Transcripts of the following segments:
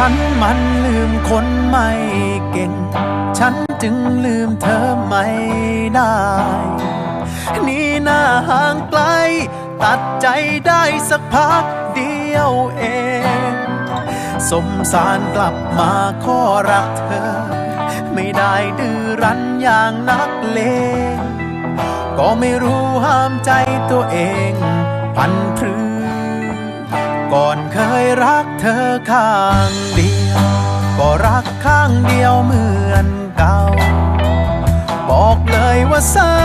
ฉันมันลืมคนไม่เก่ง ฉันจึงลืมเธอไม่ได้ นี่หน้าห่างไกล ตัดใจได้สักพักเดียวเอง สมสารกลับมาขอรักเธอ ไม่ได้ดื้อรั้นอย่างนักเลงก็ไม่รู้ห้ามใจตัวเอง พันพรือ ก่อนเคยรักเธอข้างเดียว ก็รักข้างเดียวเหมือนเก่า บอกเลยว่าเศร้า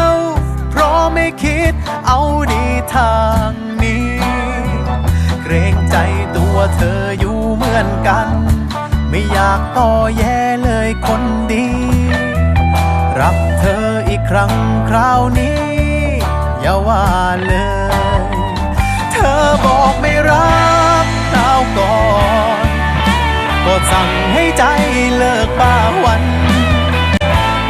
เพราะไม่คิดเอาดีทางนี้ เกรงใจตัวเธออยู่เหมือนกัน ไม่อยากต่อแย่เลยคนดี รับเธออีกครั้งคราวนี้ อย่าว่าเลย เธอบอกไม่รัก ก่อนก็สั่งให้ใจเลิกบ้าวัน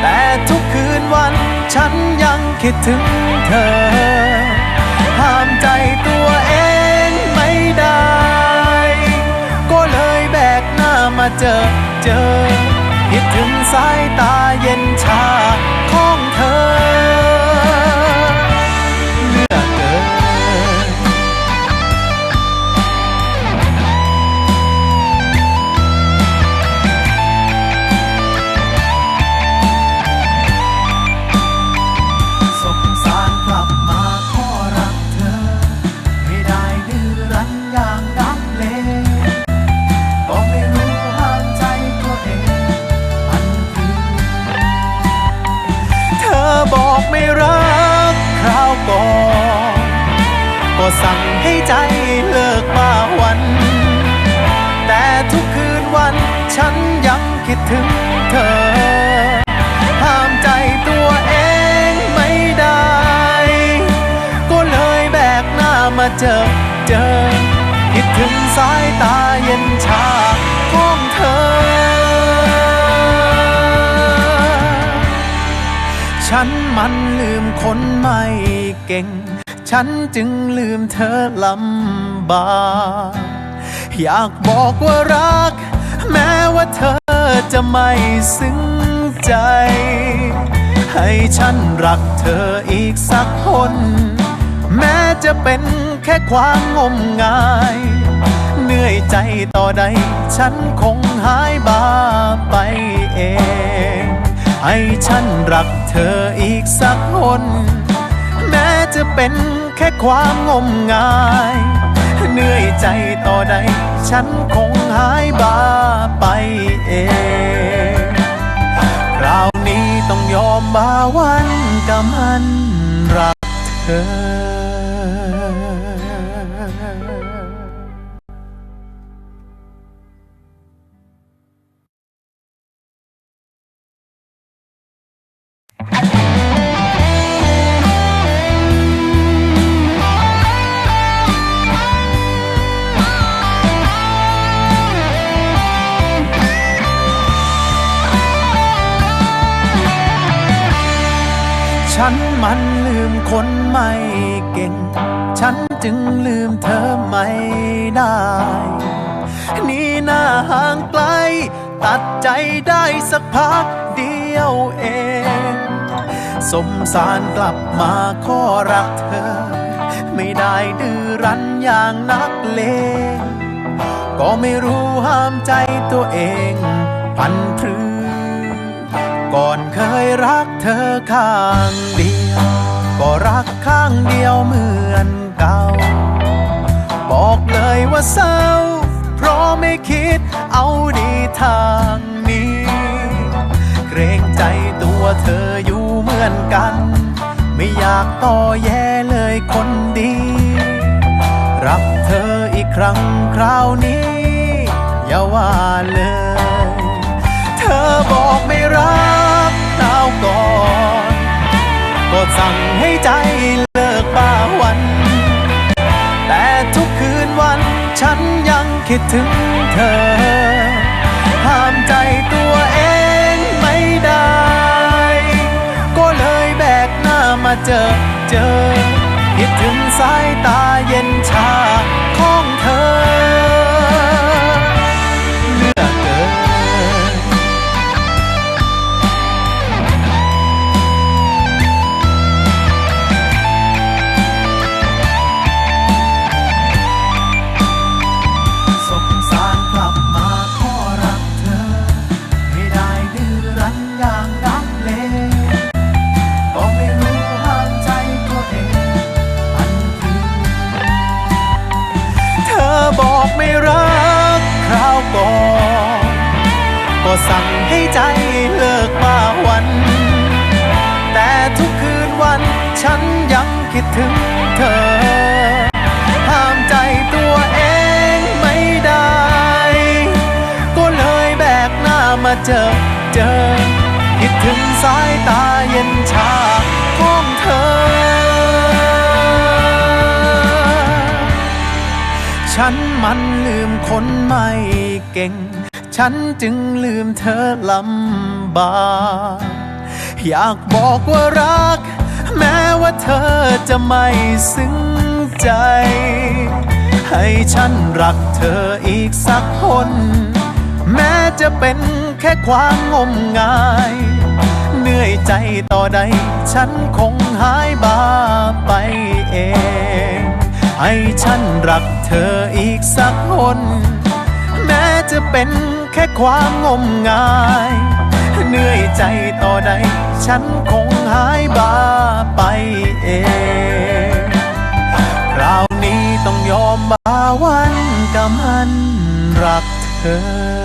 แต่ทุกคืนวันฉันยังคิดถึงเธอ ห้ามใจตัวเองไม่ได้ ก็เลยแบกหน้ามาเจอเจอ คิดถึงสายตา ก็สั่งให้ใจเลิกมาวัน แต่ทุกคืนวันฉันยังคิดถึงเธอ ห้ามใจตัวเองไม่ได้ ก็เลยแบกหน้ามาเจอเจอ คิดถึงสายตาเย็นชาของเธอ ฉันมันลืมคนไม่เก่ง ฉันจึงลืมเธอลำบากอยากบอกว่ารัก แม้ว่าเธอจะไม่ซึ้งใจ ให้ฉันรักเธออีกสักคน แม้จะเป็นแค่ความงมงาย เหนื่อยใจต่อใด ฉันคงหายบาไปเอง ให้ฉันรักเธออีกสักคน จะเป็นแค่ความงมงาย เหนื่อยใจต่อใด ฉันคงหายบาไปเองคราวนี้ต้องยอมบาวันกับมันรักเธอ ฉันมันลืมคนไม่เก่ง ฉันจึงลืมเธอไม่ได้ นี่หน้าห่างไกล ตัดใจได้สักพักเดียวเอง สมสารกลับมาขอรักเธอ ไม่ได้ดื้อรั้นอย่างนักเลง ก็ไม่รู้ห้ามใจตัวเอง พันพรือ ก่อนเคยรักเธอ ข้างเดียว ก็รักข้างเดียวเหมือนเก่า บอกเลยว่าเศร้า เพราะไม่คิดเอาดีทางนี้ เกรงใจตัวเธออยู่เหมือนกัน ไม่อยากต่อแย่เลยคนดี รับเธออีกครั้งคราวนี้ อย่าว่าเลย เธอบอกไม่รักค ราวก่อนก็สั่งให้ใจเลิกบ้าวัน แต่ทุกคืนวันฉันยังคิดถึงเธอ ห้ามใจตัวเองไม่ได้ ก็เลยแบกหน้ามาเจอเจอ คิดถึงสายตาเย็น สั่งให้ใจเลิกมาวัน แต่ทุกคืนวันฉันยังคิดถึงเธอ ห้ามใจตัวเองไม่ได้ ก็เลยแบกหน้ามาเจอเจอ คิดถึงสายตาเย็นชาของเธอ ฉันมันลืมคนไม่เก่ง ฉันจึงลืมเธอลำบากอยากบอกว่ารัก แม้ว่าเธอจะไม่ซึ้งใจ ให้ฉันรักเธออีกสักคน แม้จะเป็นแค่ความงมงาย เหนื่อยใจต่อใด ฉันคงหายบาไปเอง ให้ฉันรักเธออีกสักคน แม้จะเป็น แค่ความงมงาย เหนื่อยใจต่อใด ฉันคงหายบาไปเองคราวนี้ต้องยอมบาวันกับมันรักเธอ